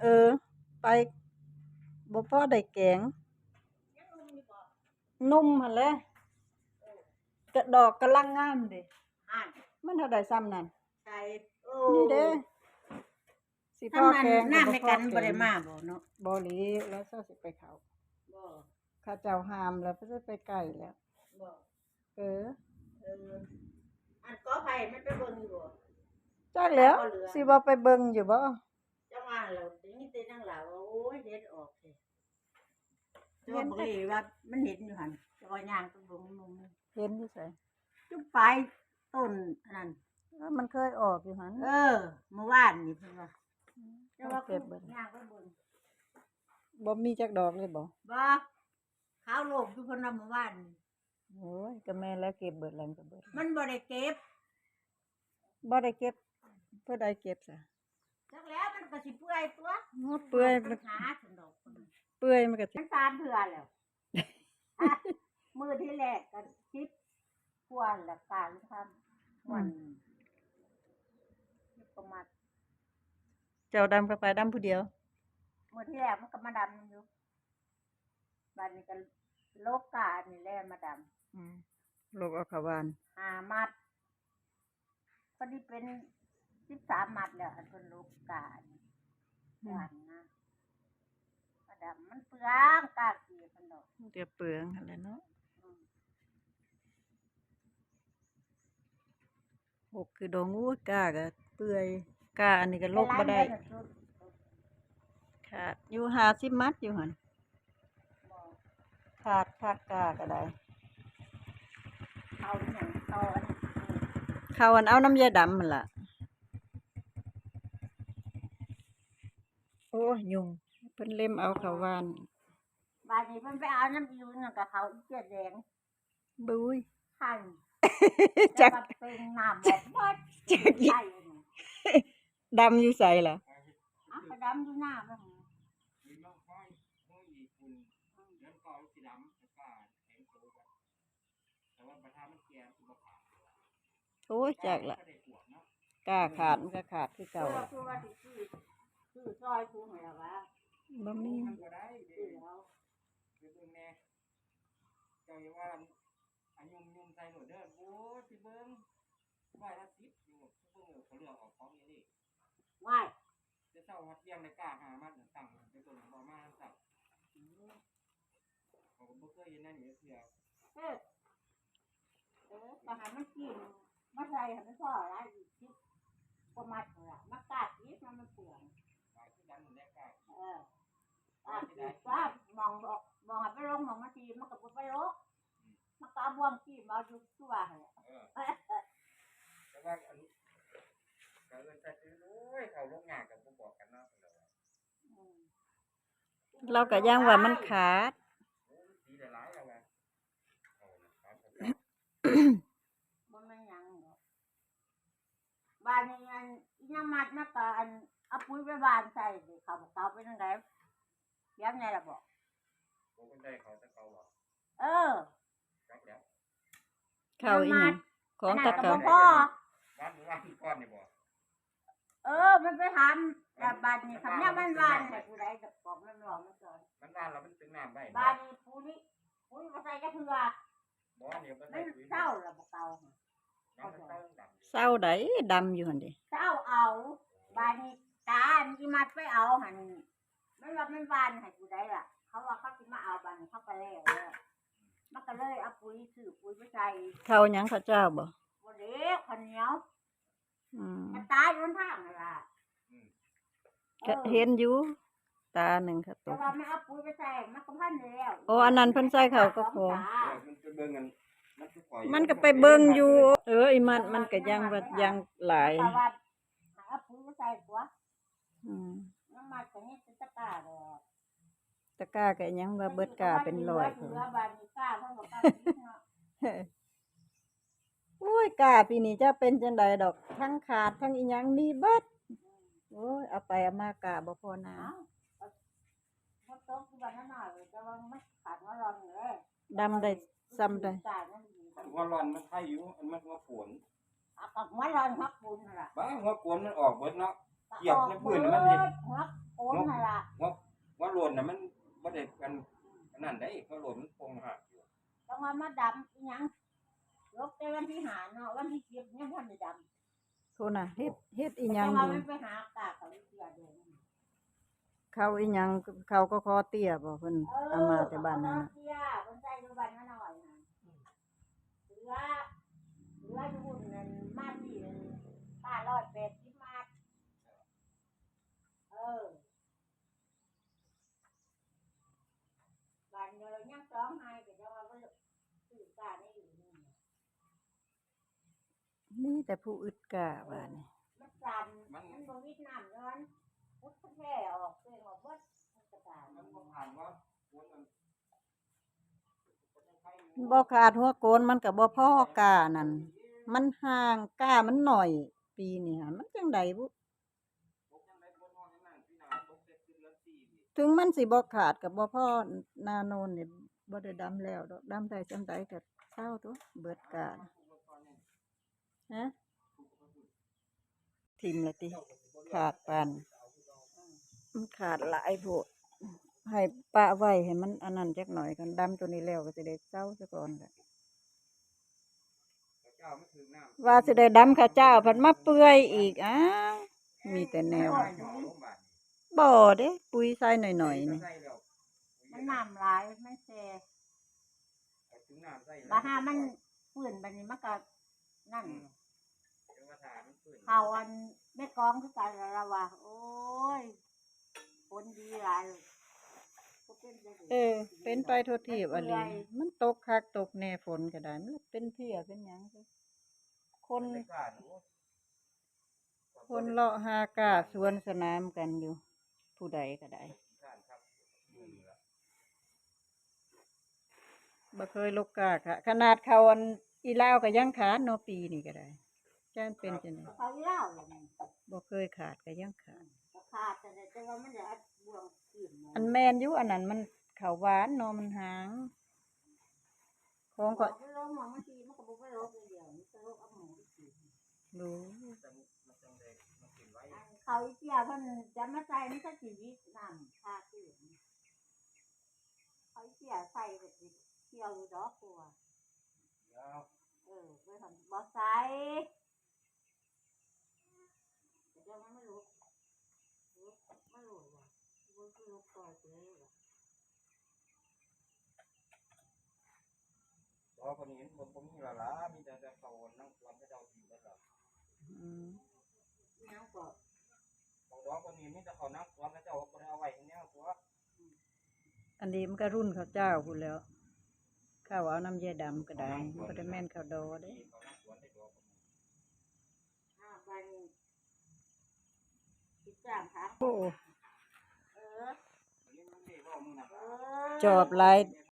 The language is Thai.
เออ ไปบ่พอได้แกงนุ่มหั่นแหละกระดอกกำลังงามเด้อ่านมันเท่าใดซ้ำนั่นใส่โอ้นี่เด้สิพถ้าอมันแกงน้ำในกันพอบ่ได้แงมาบ่เนาะบ่หลีแล้วเจ้าสิไปเขาบ่ข้าเจ้าห้ามแล้วเพิ่นสิไปไกลแล้วบ่เออเอออันกอไผ่มันไปเบิ่งอยู่บ่จักแล้วบ่เหลือสิบ่ไปเบิ่งอยู่บ่ จังว่าเราได้ยินแต่นางหลาว่าโอ้ยเด็ดออกเด้จะว่าบ่ได้ว่ามันเห็นอยู่หั่นจะว่าย่างไปเบิ่งมุมเห็นอยู่ไสจุดปลายต้นอันนั้นเออมันเคยออกอยู่หั่นเออเมื่อวานนี่เพิ่นว่าจะว่าเก็บเบิดย่างไปเบิ่งบ่มีจักดอกเลยบ่บ่ขาวโลกอยู่เพิ่นว่าเมื่อวานนี่โอ้ยก็แม่นแล้วเก็บเบิดแล้วก็เบิดมันบ่ได้เก็บบ่ได้เก็บเพื่อได้เก็บซะ จักแล้วมันก็สิเปื่อยตัวโอ้เปื่อยมัมันนหาสนดอกเปื่อยมันก็สิมันสามเถื่อแล้วอะมือที่แรกก็คิดควนละการทำวันประมาณเจ้าดำก็ไปดำผู้เดียว มือที่แรกมันก็มาดำอยู่บัดนี้ก็โลกกาอันนี่แหละมาดอืมลูกเอาเขาวานำหามัดพอดีเป็น สิบสามมัดแล้วอันเป็นโลกกาอันนี้วันนะมาดำมันเปลืองกาเกียกันดอกเดี๋ยวเปลืองอะไรเนาะอืมหกคือดองอู้ยกล้าก็เปื่อยกล้าอันนี้ก็ลกบ่ได้ปร้านเยวน่ะขาดอยู่50มัดอยู่หั่นบอกขาดคักกล้าก็ได้เขาอย่างเขาอันนี้เขาอันเอาน้ำยาดำมันล่ะ อ้ยยุงเพิ่นเล่มเอาเขาวานบานนี้เพิ่นไปเอาน้ำยูนกับเขาอีเจียแดงบุ้ยขันจักจะมาเป็นน้ำแบบว่าจักใช่เลยดำอยู่ใส่ล่ะอะไปดำอยู่หน้าบ้างมีน้องค่อยน้องอีคุณเลี้ยงกองสีดำแล้วก็แข็งโตกันแต่ว่าประธานมันแก่สุขภาพโอ้ยจักละก็ได้ปวดเนาะกล้าขาดมันก็ขาดคือเอเก่าอล่ะคือว่าที่ ซื้อซื้อซอยคุ้งเหรอวะบ่มีมันก็ได้เด้ซื้ออแล้วเบิ่งแน่เจ้าอย่าว่าอันยุ่มยุ่มใส่หนูเด้อโอ้สิเบิ่งร้อยละสิบอยู่เบิ่งเขาเลือกออกของอย่างนี้ไหว้จะเศร้าวัดเยี่ยงในกล้าหามันตั้งไปเบิ่งบ่มาสับเขาก็บ่เคยเห็นนั่นอยู่เทื่อเออเออก็ให้มันกินมาใส่ให้มันพออะไรอีกทีประมาณเท่าไหร่มากาดนิดมันมันเปลือง หลายคือกันนั่นแหละกล้าเอออะว่ามองบอกมองให้ไปลงมองมาทีมันก็บ่ไปลงมันก็เอาบ่วงขี้มาอยู่ตัวให้เออแต่ว่าอันนี้ก็เอิ้นแต่คือโอ้ยเขาลงงานกับบ่บอกกันเนาะเพิ่นว่าอืมเราก็ย่างว่ามันขาด โอ้ยดีหลายๆแล้วว่าเอาล่ะครับผมบ่แม่นหยังดอกบ้านนี้อันอีหยังมัดมาก็อัน เอาปุ๋ยไปบ้านใส่สิเขาบอกเขาเป็นจังไดเสียงไงล่ะบอก ผมก็ได้เขาแต่เขาบอกเออจักแล้วเข้าอีหยังของตะอันเกานั้นก็บ่พอบ้านบ้านก้อนนี่บ่เออ มันไปทำแต่บ้านนี้คำเนี้ยมันบ้านให้ผู้ใดจะบอกมันบอกมันก่อนมันบ้านเรามันเป็นน้ำไว้บ้านนี้ปุ๋ยปุ๋ยมาใส่กระเทือบ่เดี๋ยวก็มัใส่นปุ๋ยเศร้าละบอกเก่าน้ำมันเศร้าดำเศร้าใดดำอยู่หั่นดิเศร้าเอาบ้านนี้ ตาอันที่มัดไปเอาหันไม่ว่ามันบ้านให้ผู้ใดล่ะ เขาว่าเขาสิมาเอาบ้านเขาก็แล้วแล้วมันก็เลยเอาปุ๋ยซื้อปุ๋ยไปใส่เข้าหยังเขาเจ้าบ่บ่เด็กคนเหนียวอืมมันตายอยู่บนทางนั่นล่ะก็เห็นอยู่ตาหนึ่งเขาตแต่ก ว่าไม่เอาปุ๋ยไปใส่มันก็พันแล้วโอ้อันนั้นเพิ่นใส่เขาก็พอเออมันจะเบิ่งกันมันจะปล่อยมันก็ไปเบิ่งอยู่ เออไอ้มันมันก็ยังว่ายังหลาย แต่ว่าหาปุ๋ยไปใส่ตัว อืมน้ำมันก็นี่จะตะกร้าดอกตะกร้าก็ยังว่าเบิดกาเป็นร้อยเหลือบานนี้กล้าเท่ากับกล้าพิษเนาะโอ้ยกาปีนี้จะเป็นจังใดดอก ทั้งขาดทั้งอีหยังมีเบิดโอ้ยเอาไปเอามากาบ่พอนาเอ้ามันตกที่บ้านนั่นหน่อยแต่ว่ามันขาดว่าร้อนอยู่เลยดำได้ซ้ำได้จ่ายนั่นดีมันหัวร้อนมันไข่อยู่อันมันหัวฝน เอากับหัวร้อนหัวปูนนั่นล่ะบ้าหัวฝนมันออกเบิดเนาะ เหยียบในพื้นมันเห็นหักโอนนละว่าหล่นนะมันบ่ได้กันอันนั่นได้ก็หล่นมันโปงหักต้องว่ามาดำอีหยังยกแต่วันที่หาเนาะวันที่เก็บเนี่ยงวันที่ดคุนะเฮ็ดเฮ็ดอีำหยังต่งอว่าม่นไปหาตาเขาเสียเดือนเขาอีหยังเขาก็คอเตี้ยบ่เพิ่นเอามาแต่บ้านนั้นน่ะเบื่อเหลือเหลือหุ่นนั่นมาที่ป้าร้อยเป็ด มีแต่ผู้อึดกะว่านี่มันสั่นมันบ่วิดน้ำย้อนพุทธแท้ออกเสียงออกเบิดมันกระดาษมันบ่ผ่านว่าวนมันบ่ขาดหัวโกนมันก็บ่พอกานั่นมันห่างกามันหน่อย ปีนี้หะมันจังไดบุตกยังไดบนห้องยังนั่งพี่นาตกเสร็จขึ้นเรือนสี่นี่ถึงมันสิบ่ขาดก็บ่พอนาโนนนี่บ่ได้ดำแล้วดอกดำได้จำใดก็เศร้าตัวเบิดกา ฮะทิมละติขาดปานมันขาดหลายโพดให้ปะไว้ให้มันอันนั้นจักหน่อยกันดำตัวนี้แล้วก็จะได้เศร้าซะก่อนแหละว่าสิได้ดำข้าเจ้าผัดมาเปื่อยอีกอ้ามีแต่แนวหน่อดบ่เด้ ปุ๋ยใส่หน่อยๆนี่ใส่แล้วมันน้ำหลายมันแซ่ถึงน้ำใส่บาหามันฝืนบันี้มันก็นั่นจังว่า ถามันขึ้นเขาอันแม่กองคือกันแล้วล่ะว่าโอ้ยผลดีหลายก็เป็นไปได้เออ เป็นไปทั่วทีบอะลีมันตกคักตกแน่ฝนก็ได้มันเป็นเพียเป็นหยังซะคนไม่กล้าหนูคนเลาะหากาสวนสนามกันอยู่ ผู้ใดก็ได้กล้าครับมือละบ่เคยลกกาค่ะ ขนาดเขาอันอีลาวก็ยังขาดเนาะปีนี้ก็ได้ จ้านเป็นจังได๋เขาเล่าอย่างนี้บ่เคยขาดก็ยังขาดก็ขาดแต่แต่ว่ามันจะอัดบวงขึ้นอันแมนอยู่อันนั้นมันข้าวหวานเนาะมันหางของก็ก็ลงมาบางทีมันก็บ่ไปลบเลยเดียวมันจะลบเอาหมูไปกินรู้จังมันจังเลยมันกินไว้อันเขาอีเจียเพิ่นจะมาใส่มันก็ชีวิตน้ำชาตื้นเขาอีเจียใส่แบบนี้เที่ยวอยู่ดอกตัวเดี๋ยวเออไปทำบ่ใส่แต่ เดี๋ยวมันไม่รู้รู้ไม่รู้ว่ะรู้คือรู้ปล่อยไปเลยว่ะดอกคนนี้คนบ่มีละล่ะมีแต่แต่เขานั่งวันพระเจ้าทีแล้วล่ะอืมน้ำก็ของดอกคนนี้มีแต่เขานั่งวันพระเจ้าบ่ได้เอาไว้ให้แนวตัวอันนี้มันก็รุ่นข้าวเจ้าพู้นแหล้วข้าวเอาน้ำเยดำก็ได้มันก็ได้แม่นข้าวดอเด้เขานั่งสวนได้ดอกห้าวัน สิบสามครั้งโอ้เอออันนี้มันได้บ่มือน่ะเออ จอบหลาย